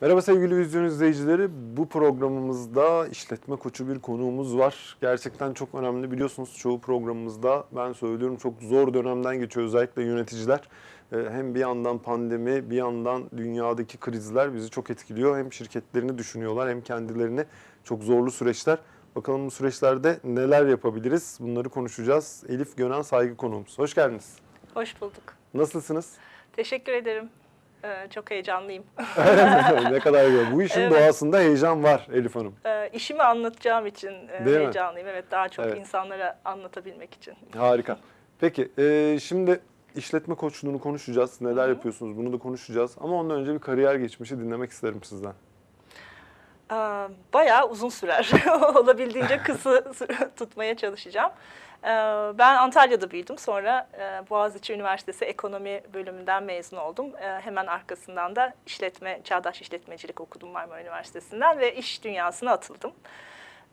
Merhaba sevgili vizyon izleyicileri. Bu programımızda işletme koçu bir konuğumuz var. Gerçekten çok önemli. Biliyorsunuz çoğu programımızda ben söylüyorum çok zor dönemden geçiyor özellikle yöneticiler. Ee, Hem bir yandan pandemi, bir yandan dünyadaki krizler bizi çok etkiliyor. Hem şirketlerini düşünüyorlar hem kendilerini çok zorlu süreçler. Bakalım bu süreçlerde neler yapabiliriz? Bunları konuşacağız. Elif Gönen saygı konuğumuz. Hoş geldiniz. Hoş bulduk. Nasılsınız? Teşekkür ederim. Ee, çok heyecanlıyım. ne kadar güzel. Bu işin Evet. doğasında heyecan var Elif Hanım. Ee, işimi anlatacağım için e, Değil mi? heyecanlıyım. Evet, daha çok Evet. insanlara anlatabilmek için. Harika. Peki e, şimdi işletme koçluğunu konuşacağız. Neler yapıyorsunuz bunu da konuşacağız. Ama ondan önce bir kariyer geçmişi dinlemek isterim sizden. Ee, bayağı uzun sürer. Olabildiğince kısa tutmaya çalışacağım. Ee, ben Antalya'da büyüdüm. Sonra e, Boğaziçi Üniversitesi Ekonomi bölümünden mezun oldum. Ee, hemen arkasından da işletme, çağdaş işletmecilik okudum Marmara Üniversitesi'nden ve iş dünyasına atıldım.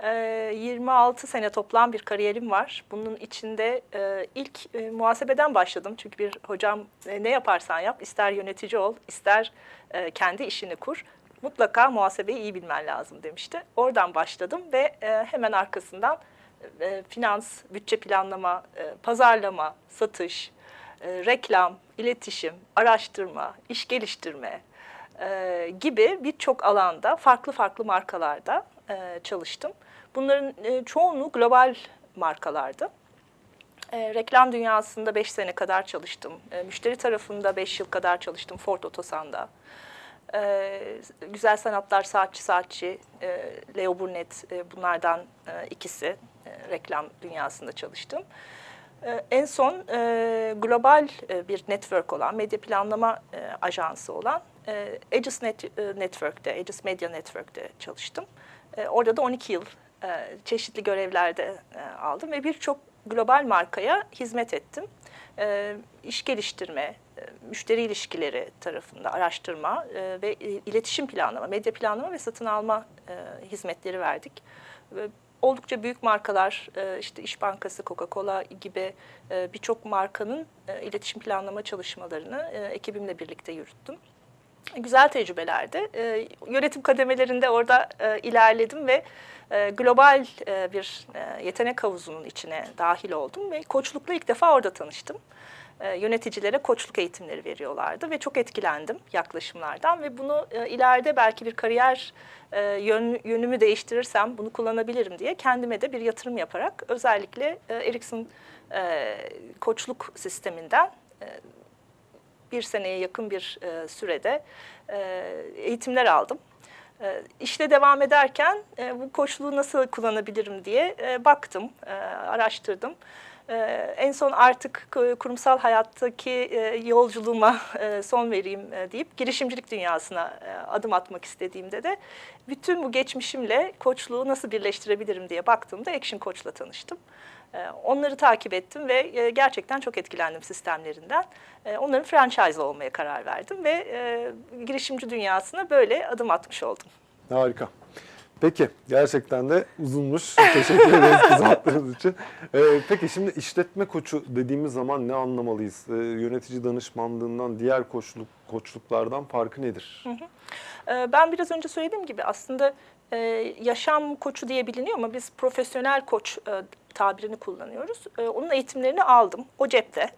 Ee, 26 sene toplam bir kariyerim var. Bunun içinde e, ilk e, muhasebeden başladım. Çünkü bir hocam e, ne yaparsan yap, ister yönetici ol, ister e, kendi işini kur. Mutlaka muhasebeyi iyi bilmen lazım demişti. Oradan başladım ve e, hemen arkasından e, finans, bütçe planlama, e, pazarlama, satış, e, reklam, iletişim, araştırma, iş geliştirme e, gibi birçok alanda farklı farklı markalarda e, çalıştım. Bunların e, çoğunluğu global markalardı. E, reklam dünyasında 5 sene kadar çalıştım. E, müşteri tarafında 5 yıl kadar çalıştım Ford Otosan'da. E, Güzel Sanatlar Saatçi Saatçi, e, Leo Burnett e, bunlardan e, ikisi reklam dünyasında çalıştım. E, En son e, global e, bir network olan, medya planlama e, ajansı olan Aegis Net, Network'te, Aegis Media Network'te çalıştım. Orada da 12 yıl çeşitli görevlerde aldım ve birçok global markaya hizmet ettim. İş geliştirme, müşteri ilişkileri tarafında araştırma ve iletişim planlama, medya planlama ve satın alma hizmetleri verdik. Oldukça büyük markalar, e, işte İş Bankası, Coca-Cola gibi e, birçok markanın e, iletişim planlama çalışmalarını ekibimle birlikte yürüttüm. Güzel tecrübelerdi. Yönetim kademelerinde orada ilerledim ve global bir e, yetenek havuzunun içine dahil oldum ve koçlukla ilk defa orada tanıştım. E, yöneticilere koçluk eğitimleri veriyorlardı ve çok etkilendim yaklaşımlardan ve bunu e, ileride belki bir kariyer e, yön, yönümü değiştirirsem bunu kullanabilirim diye kendime de bir yatırım yaparak özellikle e, Ericsson e, koçluk sisteminden bir seneye yakın bir sürede eğitimler aldım. E, işte devam ederken bu koçluğu nasıl kullanabilirim diye baktım, araştırdım. E, en son artık ku- kurumsal hayattaki e, yolculuğuma e, son vereyim e, deyip girişimcilik dünyasına e, adım atmak istediğimde de bütün bu geçmişimle koçluğu nasıl birleştirebilirim diye baktığımda Action Coach'la tanıştım. Onları takip ettim ve gerçekten çok etkilendim sistemlerinden. Onların franchise olmaya karar verdim ve girişimci dünyasına böyle adım atmış oldum. Harika. Peki gerçekten de uzunmuş. Teşekkür ederiz kızarttığınız için. Ee, peki şimdi işletme koçu dediğimiz zaman ne anlamalıyız? Ee, yönetici danışmanlığından diğer koçluk koçluklardan farkı nedir? E, Ben biraz önce söylediğim gibi aslında e, yaşam koçu diye biliniyor ama biz profesyonel koç e, tabirini kullanıyoruz. E, Onun eğitimlerini aldım. O cepte.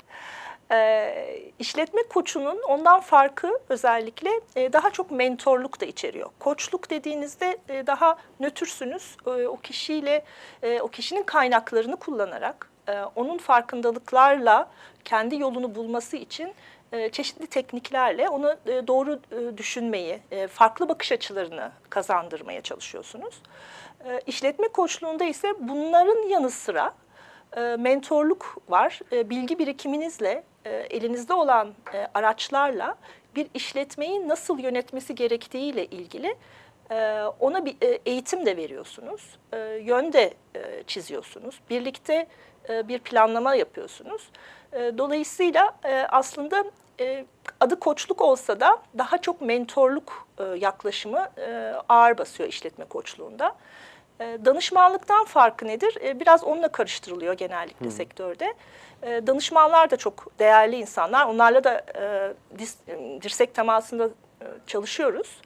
E, işletme koçunun ondan farkı özellikle e, daha çok mentorluk da içeriyor. Koçluk dediğinizde e, daha nötrsünüz. E, o kişiyle, e, o kişinin kaynaklarını kullanarak, e, onun farkındalıklarla kendi yolunu bulması için e, çeşitli tekniklerle onu e, doğru e, düşünmeyi, farklı bakış açılarını kazandırmaya çalışıyorsunuz. İşletme koçluğunda ise bunların yanı sıra mentorluk var. Bilgi birikiminizle, e, elinizde olan e, araçlarla bir işletmeyi nasıl yönetmesi gerektiğiyle ilgili e, ona bir eğitim de veriyorsunuz. Yön de çiziyorsunuz. Birlikte bir planlama yapıyorsunuz. Dolayısıyla aslında adı koçluk olsa da daha çok mentorluk yaklaşımı ağır basıyor işletme koçluğunda. E, Danışmanlıktan farkı nedir? E, Biraz onunla karıştırılıyor genellikle sektörde. E, Danışmanlar da çok değerli insanlar. Onlarla da e, dirsek temasında e, çalışıyoruz.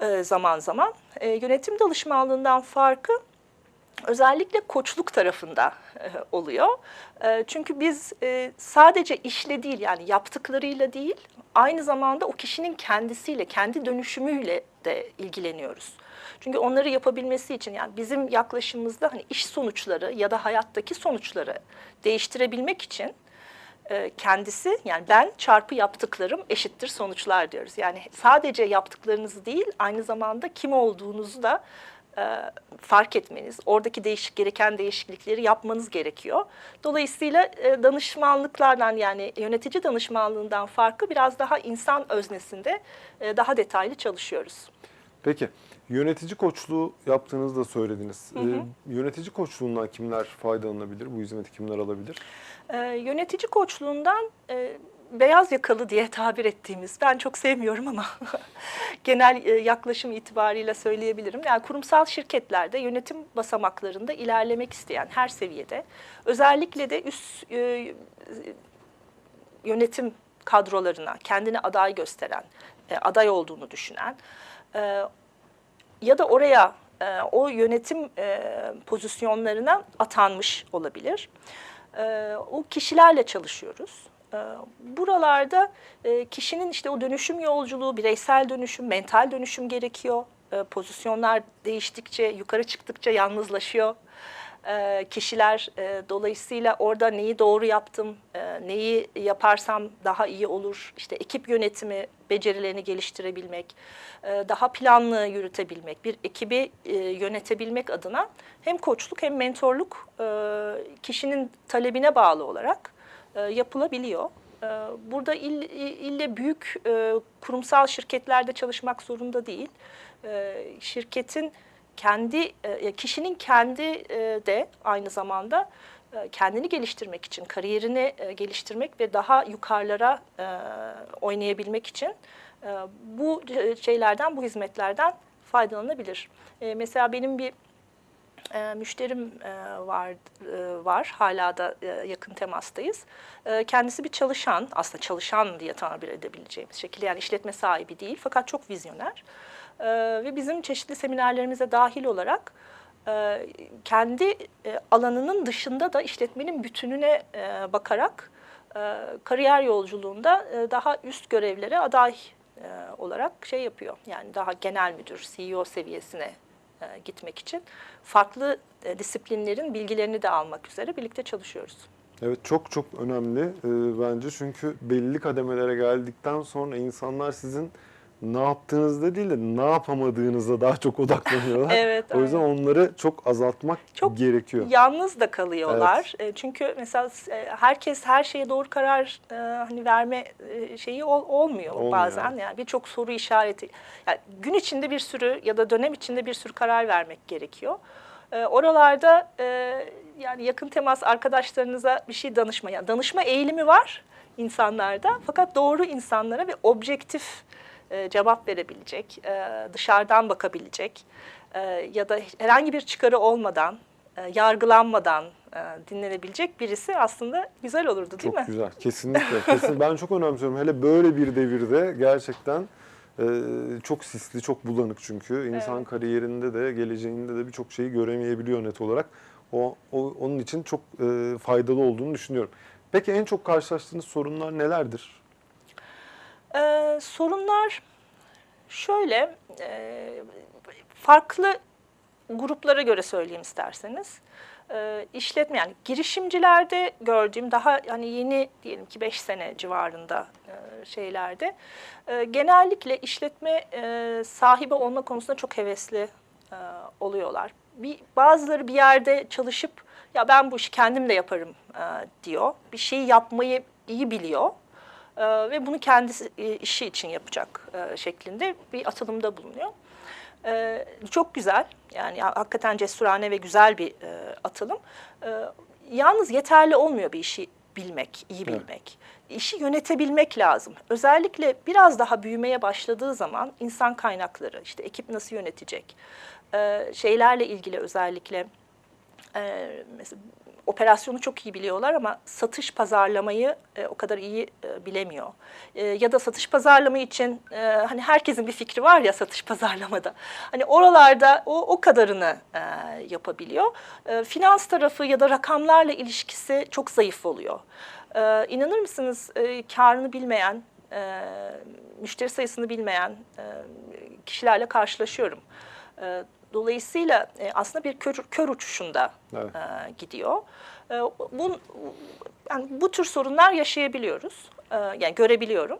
e, zaman zaman. Yönetim danışmanlığından farkı özellikle koçluk tarafında oluyor. Çünkü biz sadece işle değil yani yaptıklarıyla değil aynı zamanda o kişinin kendisiyle, kendi dönüşümüyle de ilgileniyoruz. Çünkü onları yapabilmesi için yani bizim yaklaşımımızda hani iş sonuçları ya da hayattaki sonuçları değiştirebilmek için e, kendisi yani ben çarpı yaptıklarım eşittir sonuçlar diyoruz. Yani sadece yaptıklarınızı değil aynı zamanda kim olduğunuzu da e, fark etmeniz, oradaki değişik gereken değişiklikleri yapmanız gerekiyor. Dolayısıyla e, danışmanlıklardan yani yönetici danışmanlığından farkı biraz daha insan öznesinde e, daha detaylı çalışıyoruz. Peki yönetici koçluğu yaptığınızı da söylediniz. Ee, yönetici koçluğundan kimler faydalanabilir? Bu hizmeti kimler alabilir? Ee, yönetici koçluğundan e, beyaz yakalı diye tabir ettiğimiz, ben çok sevmiyorum ama genel e, yaklaşım itibariyle söyleyebilirim. Yani kurumsal şirketlerde yönetim basamaklarında ilerlemek isteyen her seviyede, özellikle de üst e, yönetim kadrolarına kendini aday gösteren, e, aday olduğunu düşünen e, ya da oraya e, o yönetim e, pozisyonlarına atanmış olabilir. E, o kişilerle çalışıyoruz. E, buralarda e, kişinin işte o dönüşüm yolculuğu, bireysel dönüşüm, mental dönüşüm gerekiyor. E, pozisyonlar değiştikçe, yukarı çıktıkça yalnızlaşıyor e, kişiler. E, dolayısıyla orada neyi doğru yaptım, e, neyi yaparsam daha iyi olur. İşte ekip yönetimi becerilerini geliştirebilmek, daha planlı yürütebilmek, bir ekibi yönetebilmek adına hem koçluk hem mentorluk kişinin talebine bağlı olarak yapılabiliyor. Burada il- ille büyük kurumsal şirketlerde çalışmak zorunda değil. Şirketin kendi e, kişinin kendi e, de aynı zamanda e, kendini geliştirmek için, kariyerini geliştirmek ve daha yukarılara oynayabilmek için bu şeylerden, bu hizmetlerden faydalanabilir. Mesela benim bir e, müşterim e, var e, var hala da e, yakın temastayız. E, kendisi bir çalışan aslında çalışan diye tabir edebileceğimiz şekilde yani işletme sahibi değil fakat çok vizyoner E, ve bizim çeşitli seminerlerimize dahil olarak e, kendi e, alanının dışında da işletmenin bütününe e, bakarak e, kariyer yolculuğunda e, daha üst görevlere aday e, olarak şey yapıyor. Yani daha genel müdür, CEO seviyesine e, gitmek için farklı e, disiplinlerin bilgilerini de almak üzere birlikte çalışıyoruz. Evet çok çok önemli e, bence çünkü belli kademelere geldikten sonra insanlar sizin ne yaptığınızda değil de ne yapamadığınıza daha çok odaklanıyorlar. Evet, o yüzden onları çok azaltmak Çok gerekiyor. Yalnız da kalıyorlar. E, Çünkü mesela e, herkes her şeye doğru karar e, hani verme şeyi ol- olmuyor, Olmuyor, bazen. evet. Yani birçok soru işareti. Yani gün içinde bir sürü ya da dönem içinde bir sürü karar vermek gerekiyor. E, Oralarda e, yani yakın temas arkadaşlarınıza bir şey danışma. Yani danışma eğilimi var insanlarda. Fakat doğru insanlara ve objektif e, cevap verebilecek, e, dışarıdan bakabilecek e, ya da herhangi bir çıkarı olmadan, e, yargılanmadan e, dinlenebilecek birisi aslında güzel olurdu değil Çok mi? güzel. Kesinlikle. Kesin. Ben çok önemsiyorum. Hele böyle bir devirde gerçekten e, çok sisli, çok bulanık çünkü. insan Evet. kariyerinde de, geleceğinde de birçok şeyi göremeyebiliyor net olarak. O, o onun için çok e, faydalı olduğunu düşünüyorum. Peki en çok karşılaştığınız sorunlar nelerdir? Ee, sorunlar şöyle, e, farklı gruplara göre söyleyeyim isterseniz. Ee, işletme yani girişimcilerde gördüğüm daha hani yeni diyelim ki 5 sene civarında e, şeylerde e, genellikle işletme e, sahibi olma konusunda çok hevesli e, oluyorlar. Bir, bazıları bir yerde çalışıp ya ben bu işi kendim de yaparım e, diyor. Bir şeyi yapmayı iyi biliyor. Ee, ve bunu kendisi e, işi için yapacak e, şeklinde bir atılımda bulunuyor. Ee, çok güzel yani ha- hakikaten cesurane ve güzel bir e, atılım. Ee, yalnız yeterli olmuyor bir işi bilmek, iyi Evet. bilmek. İşi yönetebilmek lazım. Özellikle biraz daha büyümeye başladığı zaman insan kaynakları, işte ekip nasıl yönetecek, e, şeylerle ilgili özellikle e, mesela operasyonu çok iyi biliyorlar ama satış pazarlamayı e, o kadar iyi e, bilemiyor. E, ya da satış pazarlama için e, hani herkesin bir fikri var ya satış pazarlamada. Hani oralarda o o kadarını e, yapabiliyor. E, finans tarafı ya da rakamlarla ilişkisi çok zayıf oluyor. E, inanır mısınız e, karını bilmeyen, e, müşteri sayısını bilmeyen e, kişilerle karşılaşıyorum. E, Dolayısıyla e, aslında bir kör, kör uçuşunda Evet. e, gidiyor. E, bu, yani bu tür sorunlar yaşayabiliyoruz, e, yani görebiliyorum.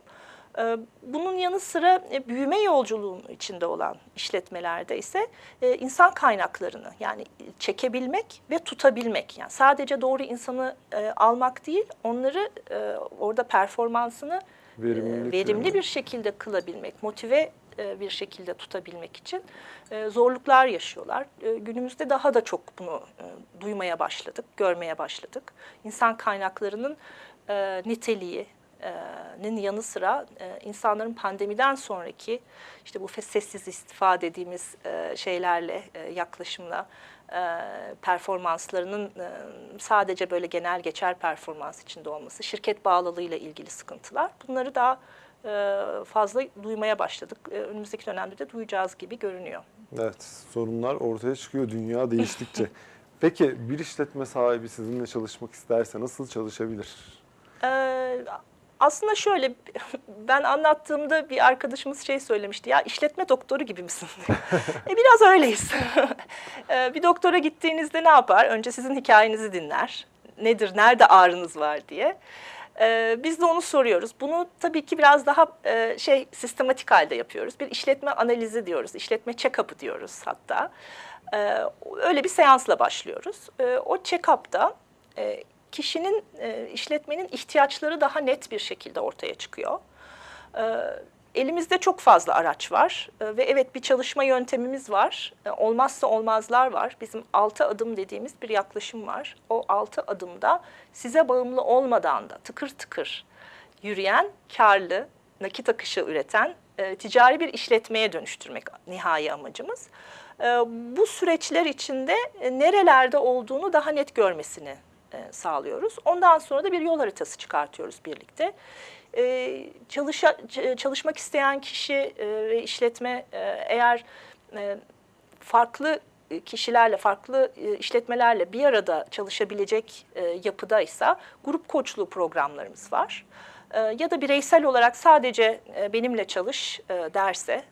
E, bunun yanı sıra e, büyüme yolculuğunun içinde olan işletmelerde ise e, insan kaynaklarını yani çekebilmek ve tutabilmek. Yani sadece doğru insanı e, almak değil, onları e, orada performansını e, verimli yani. bir şekilde kılabilmek, motive bir şekilde tutabilmek için e, zorluklar yaşıyorlar. E, Günümüzde daha da çok bunu e, duymaya başladık, görmeye başladık. İnsan kaynaklarının e, niteliği, e, nin yanı sıra e, insanların pandemiden sonraki işte bu sessiz istifa dediğimiz e, şeylerle e, yaklaşımla e, performanslarının e, sadece böyle genel geçer performans içinde olması, şirket bağlılığıyla ilgili sıkıntılar bunları daha e, fazla duymaya başladık. E, Önümüzdeki dönemde de duyacağız gibi görünüyor. Evet, sorunlar ortaya çıkıyor dünya değiştikçe. Peki bir işletme sahibi sizinle çalışmak isterse nasıl çalışabilir? Ee, aslında şöyle ben anlattığımda bir arkadaşımız şey söylemişti ya işletme doktoru gibi misin? e, biraz öyleyiz. Ee, bir doktora gittiğinizde ne yapar? Önce sizin hikayenizi dinler. Nedir, nerede ağrınız var diye. Ee, biz de onu soruyoruz. Bunu tabii ki biraz daha e, şey sistematik halde yapıyoruz. Bir işletme analizi diyoruz, işletme check-up'ı diyoruz hatta. Ee, öyle bir seansla başlıyoruz. Ee, o check-up'ta e, kişinin, e, işletmenin ihtiyaçları daha net bir şekilde ortaya çıkıyor. Ee, Elimizde çok fazla araç var Ee, ve evet bir çalışma yöntemimiz var. Ee, Olmazsa olmazlar var. Bizim altı adım dediğimiz bir yaklaşım var. O altı adımda size bağımlı olmadan da tıkır tıkır yürüyen, karlı, nakit akışı üreten e, ticari bir işletmeye dönüştürmek nihai amacımız. E, bu süreçler içinde e, nerelerde olduğunu daha net görmesini e, sağlıyoruz. Ondan sonra da bir yol haritası çıkartıyoruz birlikte. E, çalışa, çalışmak isteyen kişi e, ve işletme e, eğer e, farklı kişilerle, farklı e, işletmelerle bir arada çalışabilecek e, yapıdaysa grup koçluğu programlarımız var. E, Ya da bireysel olarak sadece benimle çalış derse,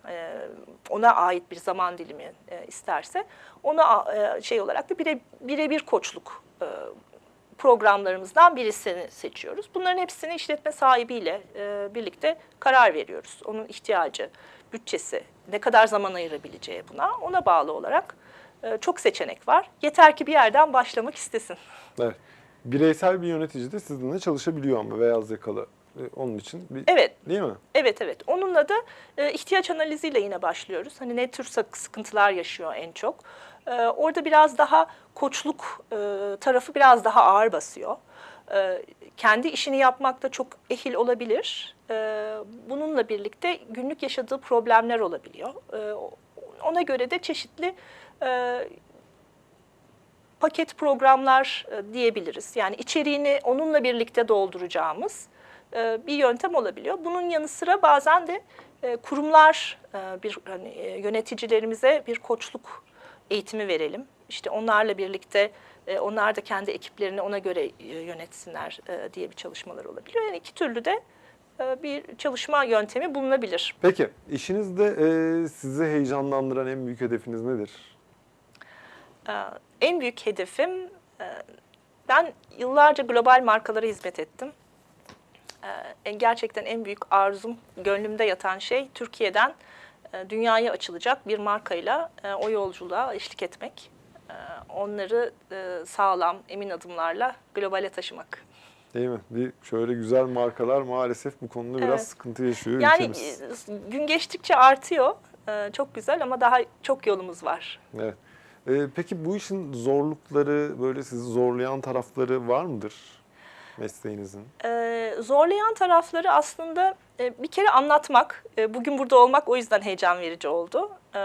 ona ait bir zaman dilimi isterse, ona şey olarak da bire, birebir koçluk e, programlarımızdan birisini seçiyoruz. Bunların hepsini işletme sahibiyle e, birlikte karar veriyoruz. Onun ihtiyacı, bütçesi, ne kadar zaman ayırabileceği buna, ona bağlı olarak e, çok seçenek var. Yeter ki bir yerden başlamak istesin. Evet. Bireysel bir yönetici de sizinle çalışabiliyor ama beyaz yakalı. E, Onun için bir, Evet, değil mi? Evet evet. Onunla da e, ihtiyaç analiziyle yine başlıyoruz. Hani ne tür sıkıntılar yaşıyor en çok. E, orada biraz daha koçluk e, tarafı biraz daha ağır basıyor. E, kendi işini yapmakta çok ehil olabilir. E, bununla birlikte günlük yaşadığı problemler olabiliyor. E, ona göre de çeşitli e, paket programlar e, diyebiliriz. Yani içeriğini onunla birlikte dolduracağımız bir yöntem olabiliyor. Bunun yanı sıra bazen de e, kurumlar e, bir hani, e, yöneticilerimize bir koçluk eğitimi verelim. İşte onlarla birlikte e, onlar da kendi ekiplerini ona göre e, yönetsinler e, diye bir çalışmalar olabiliyor. Yani iki türlü de e, bir çalışma yöntemi bulunabilir. Peki işinizde e, sizi heyecanlandıran en büyük hedefiniz nedir? En büyük hedefim, e, ben yıllarca global markalara hizmet ettim. En- Gerçekten en büyük arzum, gönlümde yatan şey Türkiye'den e, dünyaya açılacak bir markayla e, o yolculuğa eşlik etmek. Ee, Onları e, sağlam, emin adımlarla globale taşımak. Değil mi? Bir şöyle güzel markalar maalesef bu konuda biraz Evet. sıkıntı yaşıyor Yani ülkemiz. e, gün geçtikçe artıyor. Ee, Çok güzel ama daha çok yolumuz var. Evet. E, peki bu işin zorlukları, böyle sizi zorlayan tarafları var mıdır mesleğinizin? Ee, zorlayan tarafları aslında e, bir kere anlatmak. E, bugün burada olmak o yüzden heyecan verici oldu. Ee,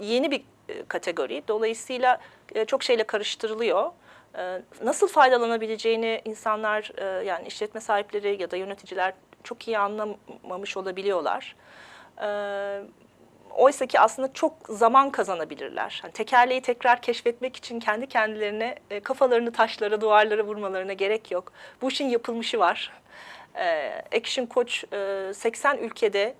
yeni bir e, kategori. Dolayısıyla e, çok şeyle karıştırılıyor. e, nasıl faydalanabileceğini insanlar e, yani işletme sahipleri ya da yöneticiler çok iyi anlamamış olabiliyorlar. E, Oysa ki aslında çok zaman kazanabilirler. Hani tekerleği tekrar keşfetmek için kendi kendilerine e, kafalarını taşlara, duvarlara vurmalarına gerek yok. Bu işin yapılmışı var. E, Action Coach e, 80 ülkede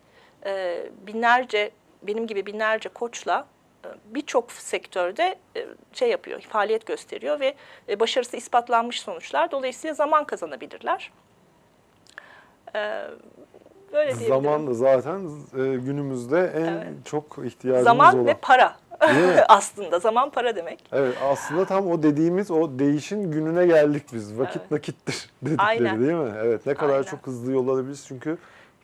e, binlerce, benim gibi binlerce koçla e, birçok sektörde e, şey yapıyor, faaliyet gösteriyor ve e, başarısı ispatlanmış sonuçlar. Dolayısıyla zaman kazanabilirler. Böyle. Zaman da zaten e, günümüzde en Evet. çok ihtiyacımız Zaman olan. ve para aslında. Zaman para demek. Evet aslında tam o dediğimiz o değişin gününe geldik biz. Vakit Evet. nakittir dedikleri Aynen. değil mi? Evet ne kadar Aynen. çok hızlı yol alabiliriz çünkü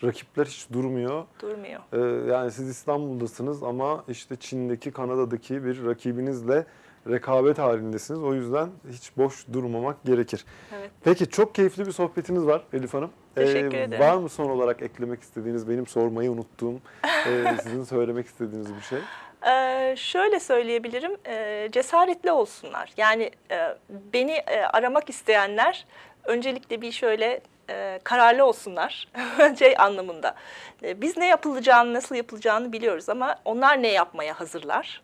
rakipler hiç durmuyor. Durmuyor. Ee, yani siz İstanbul'dasınız ama işte Çin'deki, Kanada'daki bir rakibinizle rekabet halindesiniz. O yüzden hiç boş durmamak gerekir. Evet. Peki çok keyifli bir sohbetiniz var Elif Hanım. Ee, Teşekkür ederim. Var mı son olarak eklemek istediğiniz, benim sormayı unuttuğum, e, sizin söylemek istediğiniz bir şey? Ee, şöyle söyleyebilirim, e, cesaretli olsunlar. Yani e, beni e, aramak isteyenler öncelikle bir şöyle e, kararlı olsunlar şey anlamında. E, biz ne yapılacağını, nasıl yapılacağını biliyoruz ama onlar ne yapmaya hazırlar.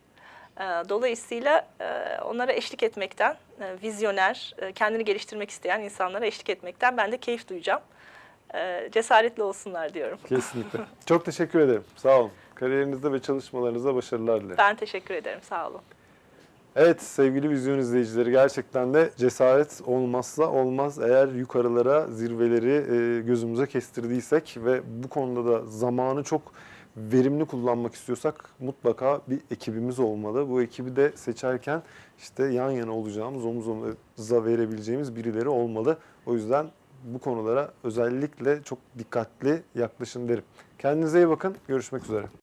E, dolayısıyla e, onlara eşlik etmekten, e, vizyoner, e, kendini geliştirmek isteyen insanlara eşlik etmekten ben de keyif duyacağım. Cesaretli olsunlar diyorum. Kesinlikle. Çok teşekkür ederim. Sağ olun. Kariyerinizde ve çalışmalarınızda başarılar dilerim. Ben teşekkür ederim, sağ olun. Evet sevgili vizyon izleyicileri gerçekten de cesaret olmazsa olmaz. Eğer yukarılara, zirveleri gözümüze kestirdiysek ve bu konuda da zamanı çok verimli kullanmak istiyorsak mutlaka bir ekibimiz olmalı. Bu ekibi de seçerken işte yan yana olacağımız, omuz omuza verebileceğimiz birileri olmalı. O yüzden bu konulara özellikle çok dikkatli yaklaşın derim. Kendinize iyi bakın. Görüşmek üzere.